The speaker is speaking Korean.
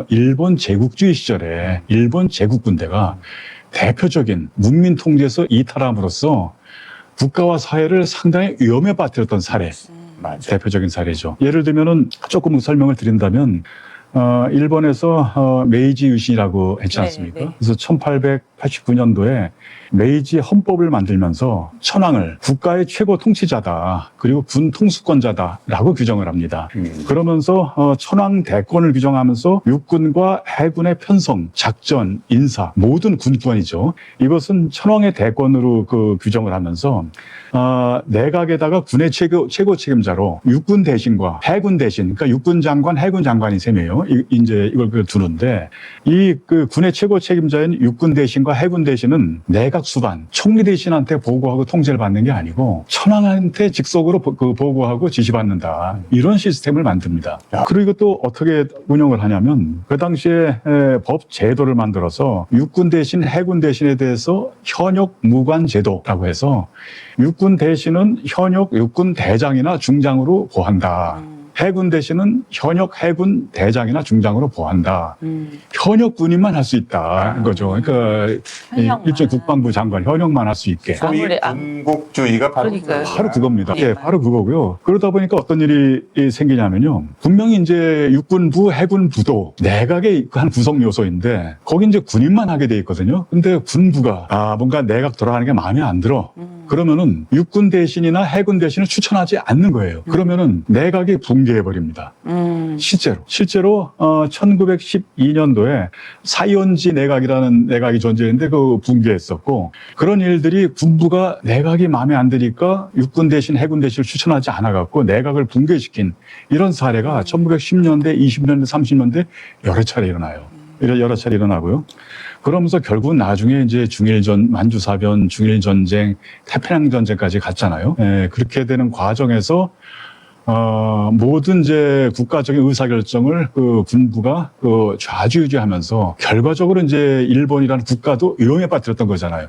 어, 일본 제국주의 시절에 일본 제국 군대가 대표적인 문민 통제에서 이탈함으로써 국가와 사회를 상당히 위험에 빠뜨렸던 사례, 맞아. 대표적인 사례죠. 예를 들면은 조금 설명을 드린다면 어, 일본에서 어, 메이지 유신이라고 했지 네, 않습니까? 네. 그래서 1889년도에 메이지 헌법을 만들면서 천황을 국가의 최고 통치자다 그리고 군 통수권자다라고 규정을 합니다. 음. 그러면서 어, 천황 대권을 규정하면서 육군과 해군의 편성, 작전, 인사 모든 군권이죠. 이것은 천황의 대권으로 그 규정을 하면서 어, 내각에다가 군의 최고, 최고 책임자로 육군 대신과 해군 대신, 그러니까 육군 장관, 해군 장관이 셈이에요. 이, 이제 이걸 그 두는데 이 그 군의 최고 책임자인 육군 대신과 해군 대신은 내각 수반, 총리 대신한테 보고하고 통제를 받는 게 아니고 천황한테 직속으로 보, 그 보고하고 지시받는다. 이런 시스템을 만듭니다. 야. 그리고 또 어떻게 운영을 하냐면 그 당시에 에, 법 제도를 만들어서 육군 대신, 해군 대신에 대해서 현역 무관 제도라고 해서 육군 대신은 현역 육군 대장이나 중장으로 보한다. 음. 해군 대신은 현역 해군 대장이나 중장으로 보한다. 음. 현역 군인만 할 수 있다. 거죠. 그러니까 이 현역만. 일종 국방부 장관 현역만 할 수 있게. 소위 아- 군국주의가 바로 그러니까요. 바로 그겁니다. 네, 예, 맞아요. 바로 그거고요. 그러다 보니까 어떤 일이 생기냐면요. 분명히 이제 육군부, 해군부도 내각의 한 구성 요소인데 거기 이제 군인만 하게 돼 있거든요. 근데 군부가 아 뭔가 내각 돌아가는 게 마음에 안 들어. 음. 그러면은 육군 대신이나 해군 대신을 추천하지 않는 거예요. 그러면은 내각이 붕괴해 버립니다. 음. 실제로 실제로 어 1912년도에 사이온지 내각이라는 내각이 존재했는데 그 붕괴했었고 그런 일들이 군부가 내각이 마음에 안 드니까 육군 대신 해군 대신을 추천하지 않아 갖고 내각을 붕괴시킨 이런 사례가 1910년대, 20년대, 30년대 여러 차례 일어나요. 여러 차례 일어나고요. 그러면서 결국 나중에 이제 중일전, 만주사변, 중일전쟁, 태평양 전쟁까지 갔잖아요. 예, 그렇게 되는 과정에서 어, 모든 이제 국가적인 의사결정을 그 군부가 그 좌지우지하면서 결과적으로 이제 일본이라는 국가도 위험에 빠뜨렸던 거잖아요.